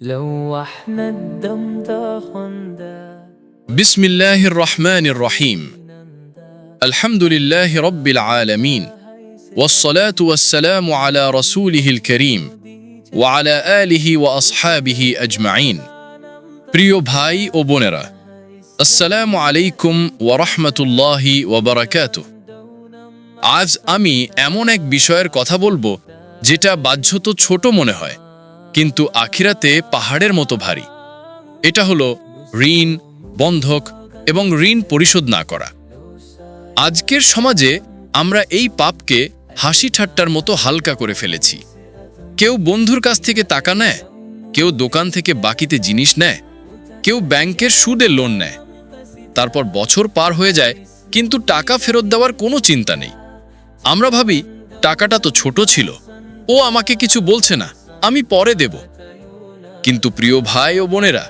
لو احنا الدم خندا بسم الله الرحمن الرحيم الحمد لله رب العالمين والصلاة والسلام على رسوله الكريم وعلى آله وأصحابه أجمعين প্রিয় ভাই ও বোনেরা আসসালামু আলাইকুম ওয়ারহমতুল্লাহি ওয়াবারাকাতুহ আজ আমি এমন এক বিষয়ের কথা বলবো যেটা বাহ্যত ছোট মনে হয় কিন্তু আখিরাতে পাহাড়ের মতো ভারী। এটা হলো ঋণ, বন্ধক এবং ঋণ পরিশোধ না করা। আজকের সমাজে আমরা এই পাপকে হাসি ঠাট্টার মতো হালকা করে ফেলেছি। কেউ বন্ধুর কাছ থেকে টাকা নেয়, কেউ দোকান থেকে বাকিতে জিনিস নেয়, কেউ ব্যাংকের সুদে লোন নেয়। তারপর বছর পার হয়ে যায়, কিন্তু টাকা ফেরত দেওয়ার কোনো চিন্তা নেই। আমরা ভাবি, টাকাটা তো ছোট ছিল, ও আমাকে কিছু বলছে না। আমি পরে দেব। কিন্তু প্রিয় ভাই ও বোনেরা,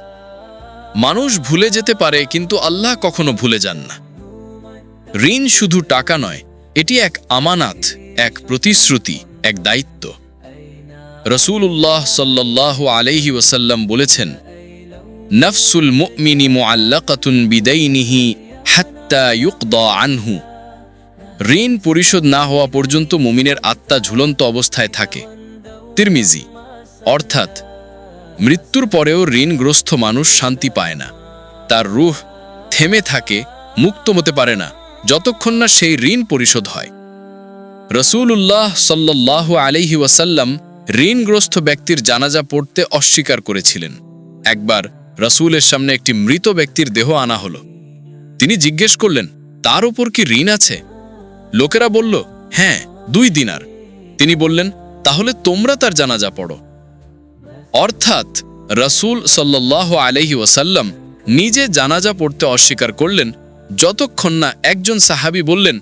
মানুষ ভুলে যেতে পারে, কিন্তু আল্লাহ কখনো ভুলে যান না। ঋণ শুধু টাকা নয়, এটি এক আমানাত, এক প্রতিশ্রুতি, এক দায়িত্ব। রসুল্লাহ সাল্লাহ আলাইহি ওসাল্লাম বলেছেন, নফসুল মুমিনি মুআল্লাকাতুন বিদাইনিহি আনহু। ঋণ পরিশোধ না হওয়া পর্যন্ত মুমিনের আত্মা ঝুলন্ত অবস্থায় থাকে। তিরমিজি অর্থাৎ, মৃত্যুর পরেও ঋণগ্রস্ত মানুষ শান্তি পায় না। তার রুহ থেমে থাকে, মুক্ত হতে পারে না, যতক্ষণ না সেই ঋণ পরিশোধ হয়। রসুল্লাহ সাল্লাহ আলিহি ওয়াসাল্লাম ঋণগ্রস্ত ব্যক্তির জানাজা পড়তে অস্বীকার করেছিলেন। একবার রসুলের সামনে একটি মৃত ব্যক্তির দেহ আনা হলো। তিনি জিজ্ঞেস করলেন, তার উপর কি ঋণ আছে? লোকেরা বলল হ্যাঁ দুই দিনার। তিনি বললেন, তাহলে তোমরা তার জানাজা পড়ো। অর্থাৎ রসুল সাল্লাহ আলহি ওসাল্লাম নিজে জানাজা পড়তে অস্বীকার করলেন, যতক্ষণ না একজন সাহাবি বললেন,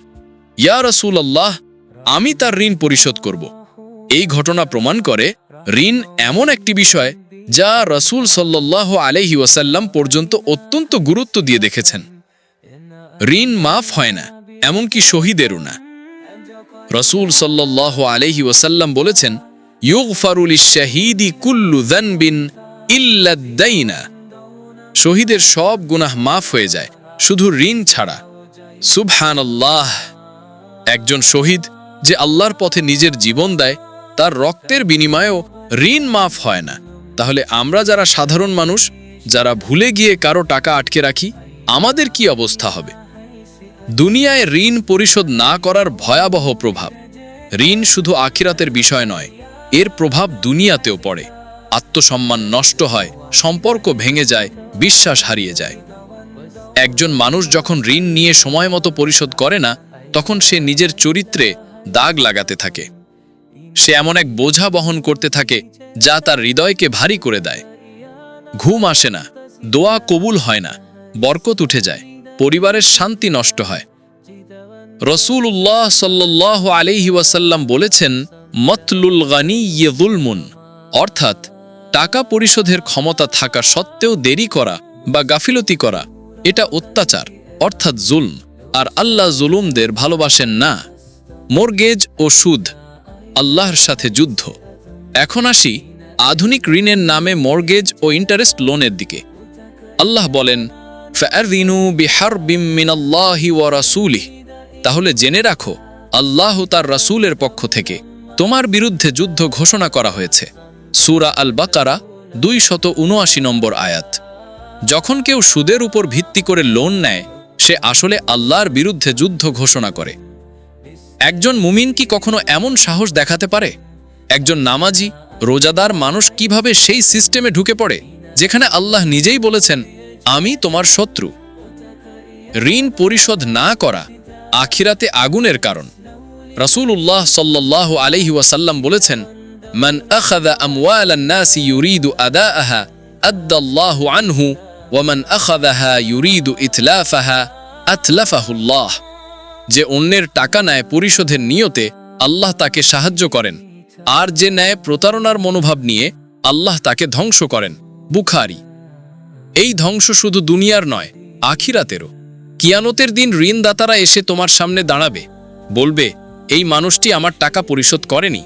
ইয়া রসুল আল্লাহ আমি তার ঋণ পরিশোধ করব। এই ঘটনা প্রমাণ করে ঋণ এমন একটি বিষয় যা রসুল সাল্লাহ আলহি ওয়াসাল্লাম পর্যন্ত অত্যন্ত গুরুত্ব দিয়ে দেখেছেন। ঋণ মাফ হয় না, এমনকি শহীদেরও না। রসুল সাল্লাহ আলহি ওয়াসাল্লাম বলেছেন ইউগফারুল শাহিদি কুল্লু দানবিন ইল্লাদ্দাইনা শহীদের সব গুনাহ মাফ হয়ে যায়, শুধু ঋণ ছাড়া। সুবহান আল্লাহ একজন শহীদ যে আল্লাহর পথে নিজের জীবন দেয়, তার রক্তের বিনিময়েও ঋণ মাফ হয় না। তাহলে আমরা যারা সাধারণ মানুষ, যারা ভুলে গিয়ে কারও টাকা আটকে রাখি, আমাদের কি অবস্থা হবে? দুনিয়ায় ঋণ পরিশোধ না করার ভয়াবহ প্রভাব। ঋণ শুধু আখিরাতের বিষয় নয় এর প্রভাব দুনিয়াতেও পড়ে। আত্মসম্মান নষ্ট হয়, সম্পর্ক ভেঙে যায়, বিশ্বাস হারিয়ে যায়। একজন মানুষ যখন ঋণ নিয়ে সময় মতো পরিশোধ করে না, তখন সে নিজের চরিত্রে দাগ লাগাতে থাকে। সে এমন এক বোঝা বহন করতে থাকে, যা তার হৃদয়কে ভারী করে দেয়। ঘুম আসে না, দোয়া কবুল হয় না, বরকত উঠে যায়, পরিবারের শান্তি নষ্ট হয়। রসুল উল্লাহ সাল্লাহ আলিহি ওয়াসাল্লাম বলেছেন মতলুল গানি ইয়েদুলমুন অর্থাৎ টাকা পরিশোধের ক্ষমতা থাকা সত্ত্বেও দেরি করা বা গাফিলতি করা, এটা অত্যাচার, অর্থাৎ জুলম। আর আল্লাহ জুলুমদের ভালোবাসেন না। মোরগেজ ও সুদ, আল্লাহর সাথে যুদ্ধ। এখন আসি আধুনিক ঋণের নামে মর্গেজ ও ইন্টারেস্ট লোনের দিকে। আল্লাহ বলেন বিহার তাহলে জেনে রাখো, আল্লাহ তার রাসূলের পক্ষ থেকে তোমার বিরুদ্ধে যুদ্ধ ঘোষণা করা হয়েছে। সুরা আল বাকারা দুই শত উনআশি নম্বর আয়াত। যখন কেউ সুদের উপর ভিত্তি করে লোন নেয়, সে আসলে আল্লাহর বিরুদ্ধে যুদ্ধ ঘোষণা করে। একজন মুমিন কি কখনো এমন সাহস দেখাতে পারে? একজন নামাজি, রোজাদার মানুষ কীভাবে সেই সিস্টেমে ঢুকে পড়ে, যেখানে আল্লাহ নিজেই বলেছেন, আমি তোমার শত্রু ঋণ পরিশোধ না করা আখিরাতে আগুনের কারণ। রাসূলুল্লাহ সাল্লাল্লাহু আলাইহি ওয়াসাল্লাম বলেছেন, মান আখাযা আমওয়ালান নাসি ইউরিদু আদাআহা, আদাল্লাহু আনহু, ওয়া মান আখাযাহা ইউরিদু ইতলাফাহা আতলাফাহুল্লাহ যে অন্যের টাকা নেয় পরিশোধের নিয়তে আল্লাহ তাকে সাহায্য করেন, আর যে নেয় প্রতারণার মনোভাব নিয়ে আল্লাহ তাকে ধ্বংস করেন। বুখারি। এই ধ্বংস শুধু দুনিয়ার নয়, আখিরাতেরও। কিয়ানতের দিন ঋণদাতারা এসে তোমার সামনে দাঁড়াবে, বলবে এই মানুষটি আমার টাকা পরিশোধ করেনি।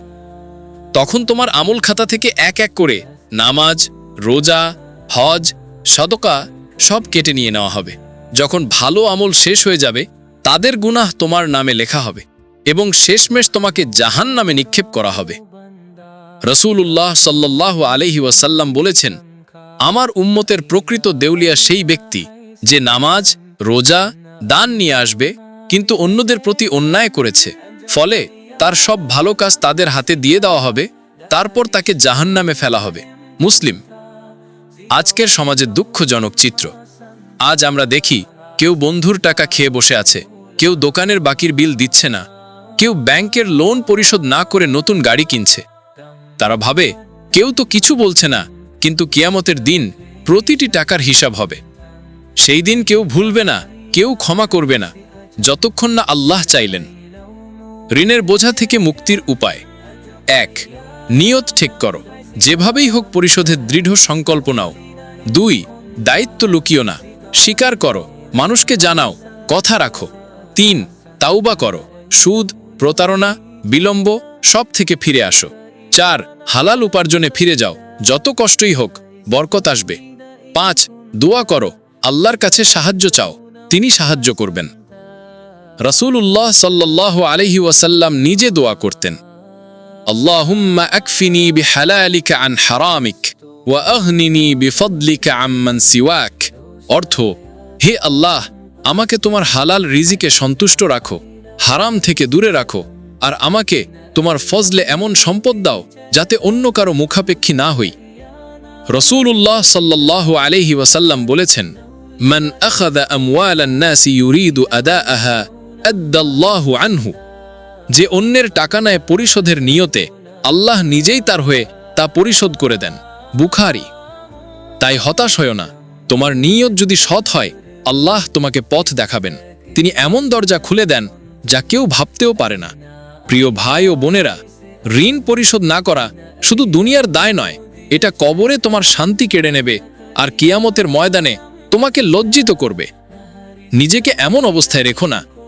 তখন তোমার আমল খাতা থেকে এক এক করে নামাজ, রোজা, হজ, সদকা সব কেটে নিয়ে নেওয়া হবে। যখন ভালো আমল শেষ হয়ে যাবে, তাদের গুনাহ তোমার নামে লেখা হবে এবং শেষমেশ তোমাকে জাহান নামে নিক্ষেপ করা হবে। রসুল্লাহ সাল্লাহ আলহি ওয়াসাল্লাম বলেছেন, আমার উম্মতের প্রকৃত দেউলিয়া সেই ব্যক্তি যে নামাজ, রোজা, দান নিয়ে আসবে, কিন্তু অন্যদের প্রতি অন্যায় করেছে। ফলে তার সব ভালো কাজ তাদের হাতে দিয়ে দেওয়া হবে, তারপর তাকে জাহান্নামে ফেলা হবে। মুসলিম, আজকের সমাজের দুঃখজনক চিত্র। আজ আমরা দেখি, কেউ বন্ধুর টাকা খেয়ে বসে আছে, কেউ দোকানের বাকির বিল দিচ্ছে না, কেউ ব্যাংকের লোন পরিশোধ না করে নতুন গাড়ি কিনছে। তারা ভাবে, কেউ তো কিছু বলছে না, কিন্তু কিয়ামতের দিন প্রতিটি টাকার হিসাব হবে। সেই দিন কেউ ভুলবে না, কেউ ক্ষমা করবে না, যতক্ষণ না আল্লাহ চাইলেন। ঋণের বোঝা থেকে মুক্তির উপায়। এক, নিয়ত ঠিক করো। যেভাবেই হোক পরিশোধের দৃঢ় সংকল্প নাও। দুই, দায়িত্ব লুকিও না। স্বীকার করো। মানুষকে জানাও। কথা রাখো। তিন, তাওবা করো। সুদ, প্রতারণা, বিলম্ব সব থেকে ফিরে আসো। চার, হালাল উপার্জনে ফিরে যাও। যত কষ্টই হোক, বরকত আসবে। পাঁচ, দোয়া করো। আল্লাহর কাছে সাহায্য চাও। তিনি সাহায্য করবেন। রসুল্লাহ সাল্লাহ আলহি ওয়াসাল্লাম নিজে দোয়া করতেন। আল্লাহুম্মা আকফিনি বিহালালিকা আন হারামিক অর্থ, হে আল্লাহ, আমাকে তোমার হালাল রিজিকে সন্তুষ্ট রাখো, হারাম থেকে দূরে রাখো, আর আমাকে তোমার ফজলে এমন সম্পদ দাও যাতে অন্য কারও মুখাপেক্ষী না হই। রসুল্লাহ সাল্লাহ আলহি ওয়াসাল্লাম বলেছেন, মান আখাদা আমওয়ালান নাসি ইউরিদু আদাআহা আদাল্লাহু আনহু, যে অন্যের টাকা নেয় পরিশোধের নিয়তে আল্লাহ নিজেই তার হয়ে তা পরিশোধ করে দেন। বুখারি, তাই হতাশ হয় না, তোমার নিয়ত যদি সৎ হয়, আল্লাহ তোমাকে পথ দেখাবেন। তিনি এমন দরজা খুলে দেন, যা কেউ ভাবতেও পারে না। প্রিয় ভাই ও বোনেরা, ঋণ পরিশোধ না করা শুধু দুনিয়ার দায় নয়, এটা কবরে তোমার শান্তি কেড়ে নেবে আর কিয়ামতের ময়দানে তোমাকে লজ্জিত করবে। নিজেকে এমন অবস্থায় রেখো না